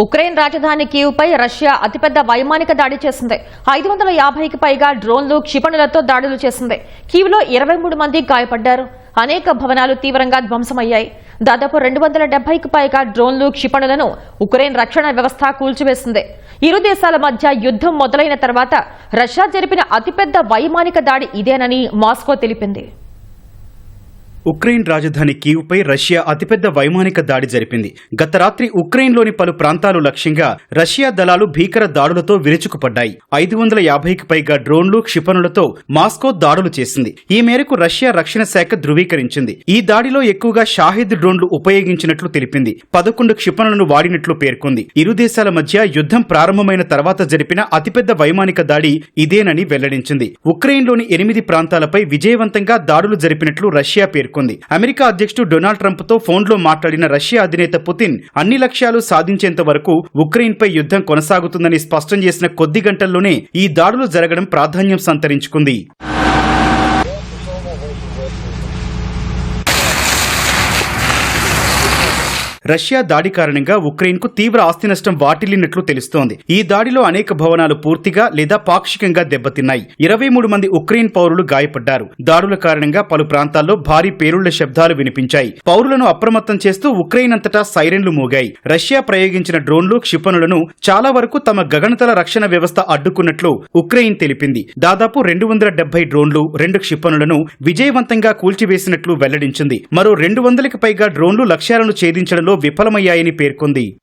Ukraine రాజధాని కీవ్పై Russia అతిపెద్ద వైమానిక దాడి చేసింది. ఐదు వందల యాభైకి పైగా డ్రోన్లు క్షిపణులతో దాడులు చేసింది. కీవ్లో ఇరవై మూడు మంది గాయపడ్డారు. అనేక భవనాలు తీవ్రంగా ధ్వంసమయ్యాయి. దాదాపు రెండు వందల డెబ్బైకి పైగా డ్రోన్లు క్షిపణులను ఉక్రెయిన్ రక్షణ వ్యవస్థ కూల్చివేసింది. ఇరు దేశాల మధ్య యుద్ధం మొదలైన తర్వాత రష్యా జరిపిన అతిపెద్ద వైమానిక దాడి ఇదేనని మాస్కో తెలిపింది. ఉక్రెయిన్ రాజధాని కీవ్పై రష్యా అతిపెద్ద వైమానిక దాడి జరిపింది. గత రాత్రి ఉక్రెయిన్లోని పలు ప్రాంతాలు లక్ష్యంగా రష్యా దళాలు భీకర దాడులతో విరుచుకుపడ్డాయి. ఐదు వందల యాభైకి పైగా డ్రోన్లు క్షిపణులతో మాస్కో దాడులు చేసింది. ఈ మేరకు రష్యా రక్షణ శాఖ ధృవీకరించింది. ఈ దాడిలో ఎక్కువగా షాహిద్ డ్రోన్లు ఉపయోగించినట్లు తెలిపింది. పదకొండు క్షిపణులను వాడినట్లు పేర్కొంది. ఇరు దేశాల మధ్య యుద్ధం ప్రారంభమైన తర్వాత జరిపిన అతిపెద్ద వైమానిక దాడి ఇదేనని వెల్లడించింది. ఉక్రెయిన్లోని ఎనిమిది ప్రాంతాలపై విజయవంతంగా దాడులు జరిపినట్లు రష్యా పేర్కొంది అమెరికా అధ్యక్షుడు డొనాల్డ్ ట్రంప్తో ఫోన్లో మాట్లాడిన రష్యా అధినేత పుతిన్ అన్ని లక్ష్యాలు సాధించేంత వరకు ఉక్రెయిన్పై యుద్ధం కొనసాగుతుందని స్పష్టం చేసిన కొద్ది గంటల్లోనే ఈ దాడులు జరగడం ప్రాధాన్యం సంతరించుకుంది. రష్యా దాడి కారణంగా ఉక్రెయిన్కు తీవ్ర ఆస్తి నష్టం వాటిల్లినట్లు తెలుస్తోంది. ఈ దాడిలో అనేక భవనాలు పూర్తిగా లేదా పాక్షికంగా దెబ్బతిన్నాయి. ఇరవై మూడు మంది ఉక్రెయిన్ పౌరులు గాయపడ్డారు. దాడుల కారణంగా పలు ప్రాంతాల్లో భారీ పేరుళ్ళ శబ్దాలు వినిపించాయి. పౌరులను అప్రమత్తం చేస్తూ ఉక్రెయిన్ అంతటా సైరన్లు మోగాయి. రష్యా ప్రయోగించిన డ్రోన్లు క్షిపణులను చాలా వరకు తమ గగనతల రక్షణ వ్యవస్థ అడ్డుకున్నట్లు ఉక్రెయిన్ తెలిపింది. దాదాపు రెండు వందల డెబ్బై డ్రోన్లు రెండు క్షిపణులను విజయవంతంగా కూల్చివేసినట్లు వెల్లడించింది. మరో రెండు వందలకి పైగా డ్రోన్లు లక్ష్యాలను ఛేదించడంలో విఫలమయ్యాయని పేర్కొంది.